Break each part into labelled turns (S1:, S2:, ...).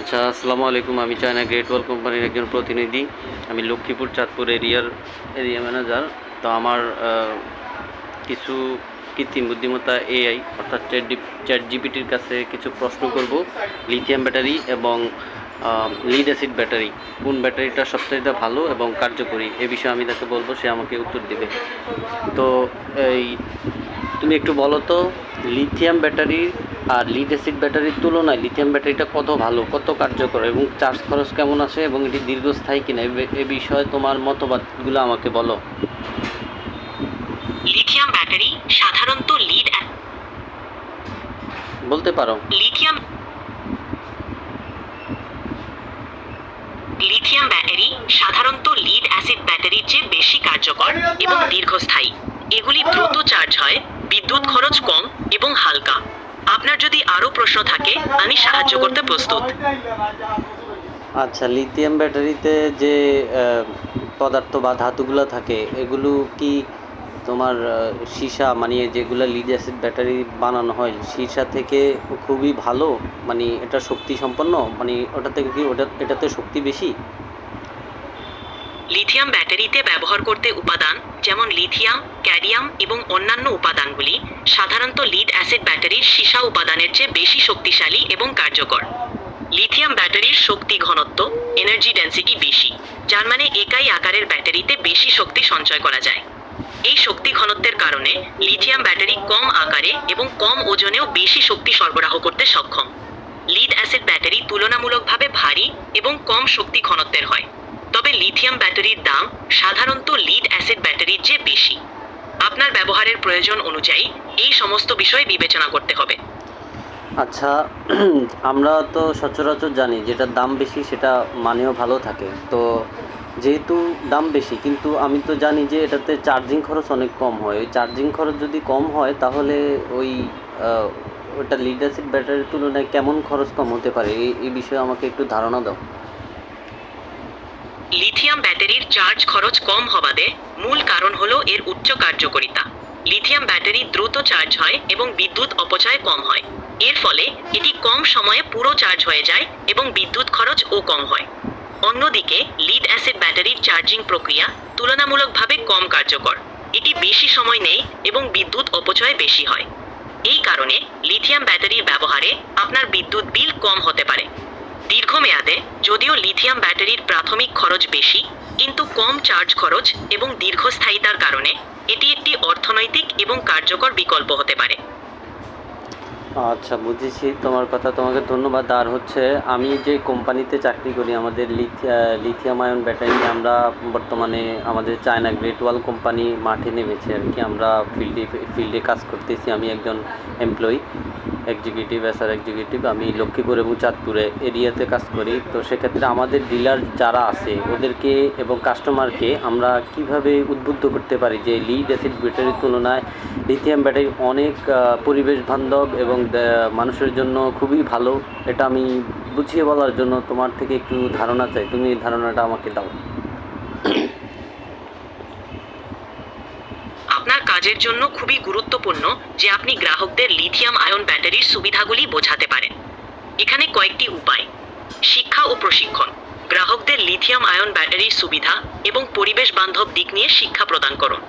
S1: আচ্ছা আসসালামু আলাইকুম। আমি চায়না গ্রেট ওয়াল কোম্পানির একজন প্রতিনিধি। আমি লক্ষ্মীপুর চাঁদপুর এরিয়ার এরিয়া ম্যানেজার। তো আমার কিছু কৃত্রিম বুদ্ধিমত্তা এআই অর্থাৎ চ্যাট জিপিটির কাছে কিছু প্রশ্ন করব। লিথিয়াম ব্যাটারি এবং লিড অ্যাসিড ব্যাটারি কোন ব্যাটারিটা সবচাইতে ভালো এবং কার্যকরী? এ বিষয়ে আমি তাকে বলব, সে আমাকে উত্তর দেবে। তো এই, তুমি একটু বলো তো লিথিয়াম ব্যাটারি আর লিড অ্যাসিড ব্যাটারির তুলনায় লিথিয়াম ব্যাটারিটা কত ভালো কত কার্যকর এবং চার্জ খরচ কেমন আসে এবং এটি দীর্ঘস্থায়ী কিনা এ বিষয়ে তোমার মতবাদগুলো আমাকে বলো।
S2: লিথিয়াম ব্যাটারি সাধারণত লিড
S1: বলতে পারো।
S2: লিথিয়াম লিথিয়াম ব্যাটারি সাধারণত লিড অ্যাসিড ব্যাটারির চেয়ে বেশি কার্যকর এবং দীর্ঘস্থায়ী। এগুলি দ্রুত চার্জ হয় বিদ্যুৎ খরচ কম এবং হালকা। আপনার যদি আরও প্রশ্ন থাকে, আমি সাহায্য করতে প্রস্তুত।
S1: আচ্ছা লিথিয়াম ব্যাটারিতে যে পদার্থ বা ধাতুগুলো থাকে, এগুলো কি তোমার সীসা মানে যেগুলো লিড অ্যাসিড ব্যাটারি বানানো হয়, সীসা থেকে খুবই ভালো? মানে এটা শক্তি সম্পন্ন? মানে ওটা থেকে কি ওটা, এটাতে শক্তি বেশি?
S2: লিথিয়াম ব্যাটারিতে ব্যবহার করতে উপাদান, যেমন লিথিয়াম ক্যাডিয়াম এবং অন্যান্য উপাদানগুলি, সাধারণত লিড অ্যাসিড ব্যাটারির সীসা উপাদানের চেয়ে বেশি শক্তিশালী এবং কার্যকর। লিথিয়াম ব্যাটারির শক্তি ঘনত্ব এনার্জি ডেন্সিটি বেশি, যার মানে একাই আকারের ব্যাটারিতে বেশি শক্তি সঞ্চয় করা যায়। এই শক্তি ঘনত্বের কারণে লিথিয়াম ব্যাটারি কম আকারে এবং কম ওজনেও বেশি শক্তি সরবরাহ করতে সক্ষম। লিড অ্যাসিড ব্যাটারি তুলনামূলকভাবে ভারী এবং কম শক্তি ঘনত্বের হয়। তবে লিথিয়াম ব্যাটারির দাম সাধারণত লিড অ্যাসিড ব্যাটারির চেয়ে বেশি। আপনার ব্যবহারের প্রয়োজন অনুযায়ী এই সমস্ত বিষয় বিবেচনা করতে হবে।
S1: আচ্ছা আমরা তো সচরাচর জানি যেটার দাম বেশি সেটা মানেও ভালো থাকে। তো যেহেতু দাম বেশি, কিন্তু আমি তো জানি যে এটাতে চার্জিং খরচ অনেক কম হয়। ওই চার্জিং খরচ যদি কম হয়, তাহলে ওই ওটা লিড অ্যাসিড ব্যাটারির তুলনায় কেমন খরচ কম হতে পারে? এই বিষয়ে আমাকে একটু ধারণা দাও।
S2: লিথিয়াম ব্যাটারির চার্জ খরচ কম হবাদে মূল কারণ হলো এর উচ্চ কার্যকারিতা। লিথিয়াম ব্যাটারি দ্রুত চার্জ হয় এবং বিদ্যুৎ অপচয় কম হয়। এর ফলে এটি কম সময়ে পুরো চার্জ হয়ে যায় এবং বিদ্যুৎ খরচও কম হয়। অন্যদিকে লিড অ্যাসিড ব্যাটারির চার্জিং প্রক্রিয়া তুলনামূলকভাবে কম কার্যকর। এটি বেশি সময় নেয় এবং বিদ্যুৎ অপচয় বেশি হয়। এই কারণে লিথিয়াম ব্যাটারির ব্যবহারে আপনার বিদ্যুৎ বিল কম হতে পারে। দীর্ঘমেয়াদে, যদিও লিথিয়াম ব্যাটারির প্রাথমিক খরচ বেশি, কিন্তু কম চার্জ খরচ এবং দীর্ঘস্থায়িতার কারণে এটি একটি অর্থনৈতিক এবং কার্যকর বিকল্প হতে পারে।
S1: আচ্ছা বুঝেছি। তোমার কথা তোমাকে ধন্যবাদ। আর হচ্ছে, আমি যে কোম্পানিতে চাকরি করি, আমাদের লিথিয়াম আয়ন ব্যাটারি, আমরা বর্তমানে আমাদের চায়না গ্রেট ওয়াল কোম্পানি মাঠে নেমেছে আর কি। আমরা ফিল্ডে ফিল্ডে কাজ করতেছি। আমি একজন এমপ্লয়ি এক্সিকিউটিভ এসআর এক্সিকিউটিভ আমি লক্ষ্মীপুর এবং চাঁদপুরে এরিয়াতে কাজ করি। তো সেক্ষেত্রে আমাদের ডিলার যারা আছে, ওদেরকে এবং কাস্টমারকে আমরা কীভাবে উদ্বুদ্ধ করতে পারি যে লিড অ্যাসিড ব্যাটারির তুলনায় লিথিয়াম ব্যাটারি অনেক পরিবেশ বান্ধব এবং মানুষের জন্য খুবই ভালো। এটা আমি বুঝিয়ে বলার জন্য তোমার থেকে একটু ধারণা চাই। তুমি এই ধারণাটা আমাকে দাও।
S2: আপনার কাজের জন্য খুবই গুরুত্বপূর্ণ যে আপনি গ্রাহকদের লিথিয়াম আয়ন ব্যাটারির সুবিধাগুলি বোঝাতে পারেন। এখানে কয়েকটি উপায়। শিক্ষা ও প্রশিক্ষণ। গ্রাহকদের লিথিয়াম আয়ন ব্যাটারির সুবিধা এবং পরিবেশ বান্ধব দিক নিয়ে শিক্ষা প্রদান করুন।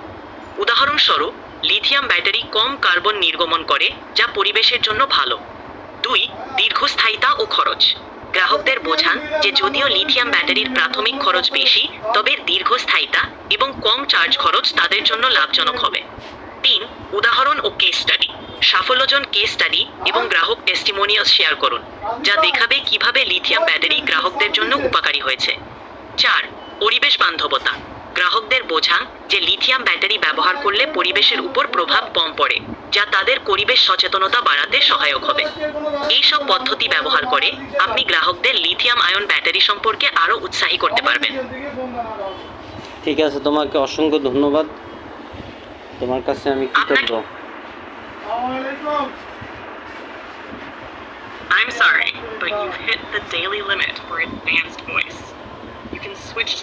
S2: উদাহরণস্বরূপ লিথিয়াম ব্যাটারি কম কার্বন নির্গমন করে, যা পরিবেশের জন্য ভালো। দুই, দীর্ঘস্থায়িতা ও খরচ। গ্রাহকদের বোঝান যে যদিও লিথিয়াম ব্যাটারির প্রাথমিক খরচ বেশি, তবে দীর্ঘস্থায়িতা এবং কম চার্জ খরচ তাদের জন্য লাভজনক হবে। তিন, উদাহরণ ও কেস স্টাডি সাফল্যজন কেস স্টাডি এবং গ্রাহক টেস্টিমোনিয়ালস শেয়ার করুন, যা দেখাবে কীভাবে লিথিয়াম ব্যাটারি গ্রাহকদের জন্য উপকারী হয়েছে। চার, পরিবেশ বান্ধবতা। গ্রাহকদের বোঝান যে লিথিয়াম ব্যাটারি ব্যবহার করলে পরিবেশের উপর প্রভাব কম পড়ে যা তাদের পরিবেশ সচেতনতা বাড়াতে সহায়ক হবে। এই সব পদ্ধতি ব্যবহার করে আপনি গ্রাহকদের লিথিয়াম আয়ন ব্যাটারি সম্পর্কে আরও উৎসাহী করতে পারবেন।
S1: ঠিক আছে তোমাকে অসংখ্য ধন্যবাদ। তোমার কাছে আমি কৃতজ্ঞ।
S2: I'm sorry, but you've hit the daily limit for advanced voice. You can switch